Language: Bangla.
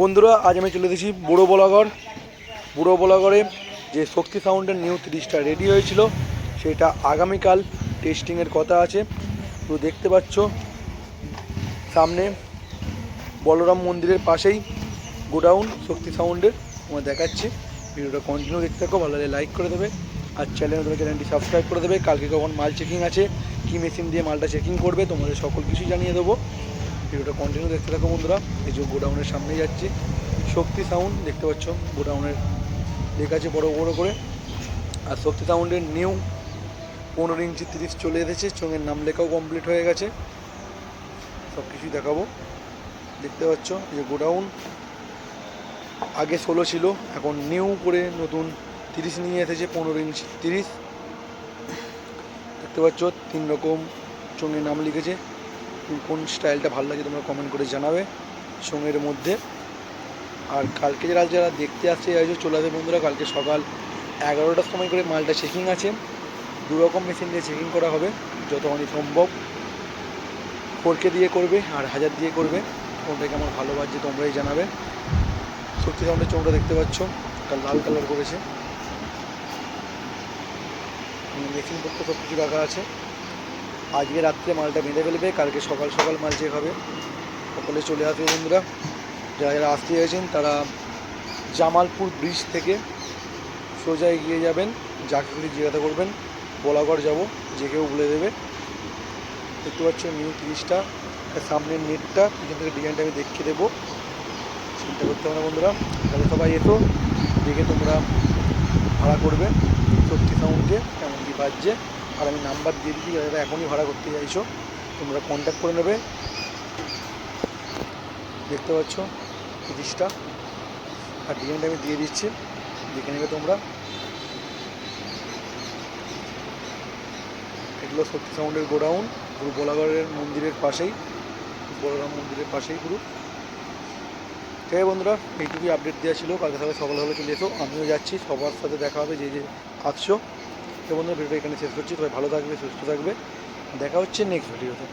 বন্ধুরা, আজ আমি চলে এসেছি বুড়ো বলাগড়। বুড়ো বলাগড়ে যে শক্তি সাউন্ডের নিউ তিরিশটা রেডি হয়েছিল, সেটা আগামীকাল টেস্টিংয়ের কথা আছে। তো দেখতে পাচ্ছ, সামনে বলরাম মন্দিরের পাশেই গোডাউন শক্তি সাউন্ডের তোমার দেখাচ্ছি। ভিডিওটা কন্টিনিউ দেখতে থাকো, ভালো লাগলে লাইক করে দেবে। আর চ্যানেল তোমার চ্যানেলটি সাবস্ক্রাইব করে দেবে। কালকে কখন মাল চেকিং আছে, কী মেশিন দিয়ে মালটা চেকিং করবে, তোমাদের সকল কিছুই জানিয়ে দেবো। ভিডিওটা কন্টিনিউ দেখতে থাকো বন্ধুরা। এই যে গোডাউনের সামনে যাচ্ছি। শক্তি সাউন্ড দেখতে পাচ্ছ? গোডাউনের লেখা আছে বড় বড় করে। আর শক্তি সাউন্ডের নিউ পনেরো ইঞ্চি তিরিশ চলে এসেছে। চোঙের নাম লেখাও কমপ্লিট হয়ে গেছে। সব কিছুই দেখাবো। দেখতে পাচ্ছ? এই যে গোডাউন। আগে ষোলো ছিল, এখন নিউ করে নতুন তিরিশ নিয়ে এসেছে, পনেরো ইঞ্চি তিরিশ। দেখতে পাচ্ছ? তিন রকম চোঙের নাম লিখেছে। কোন স্টাইলটা ভালো লাগে তোমরা কমেন্ট করে জানাবে সঙ্গের মধ্যে। আর কালকে যারা যারা দেখতে আসছে আছে চলে আসবে বন্ধুরা, কালকে সকাল এগারোটার সময় করে মালটা চেকিং আছে। দু রকম মেশিন দিয়ে চেকিং করা হবে, যতখানি সম্ভব। ফোরকে দিয়ে করবে আর হাজার দিয়ে করবে। কোনটাকে আমার ভালো বাজছে তোমরাই জানাবে। সত্যি সাউন্ডের চোখটা দেখতে পাচ্ছ লাল কালার করেছে। মেশিন পত্র সব কিছু রাখা আছে। আজকে রাত্রে মালটা বেঁধে ফেলবে, কালকে সকাল সকাল মাল চেক হবে। সকলে চলে আসবে বন্ধুরা। যারা যারা আসতে চাইছেন, তারা জামালপুর ব্রিজ থেকে সোজা এগিয়ে যাবেন। যাকে খুঁজে জিজ্ঞাসা করবেন, বলাগড় যাব, যে কেউ বলে দেবে। দেখতে পাচ্ছ নিউ তিরিশটা সামনের নেটটা, পিছন থেকে ডিজাইনটা আমি দেখিয়ে দেবো। চিন্তা করতে হবে না বন্ধুরা। তাহলে সবাই এসো, দেখে তোমরা ভাড়া করবে। শক্তি সাউন্ডকে কেমন বাজছে। আর আমি নাম্বার দিয়ে দিচ্ছি যারা এখনই ভাড়া করতে চাইছো। তোমরা কন্ট্যাক্ট করে নেবে। দেখতে পাচ্ছ, তিরিশটা। আর ডিজাইনটা আমি দিয়ে দিচ্ছি, দেখে নেবে তোমরা। এগুলো শক্তি সাউন্ডের গোডাউন, পুরো বোলাগড়ের মন্দিরের পাশেই। বলরাম মন্দিরের পাশেই পুরো। ঠিক আছে বন্ধুরা, এইটুকুই আপডেট দেওয়া ছিল। কালকে সকাল সকালে চলে এসো। আমিও যাচ্ছি। সবার সাথে দেখা হবে, যে যে আসছো। তো বন্ধুরা, ভিডিওটা এখানে শেষ করছি। তবে ভালো থাকবে, সুস্থ থাকবে। দেখা হচ্ছে নেক্সট ভিডিওতে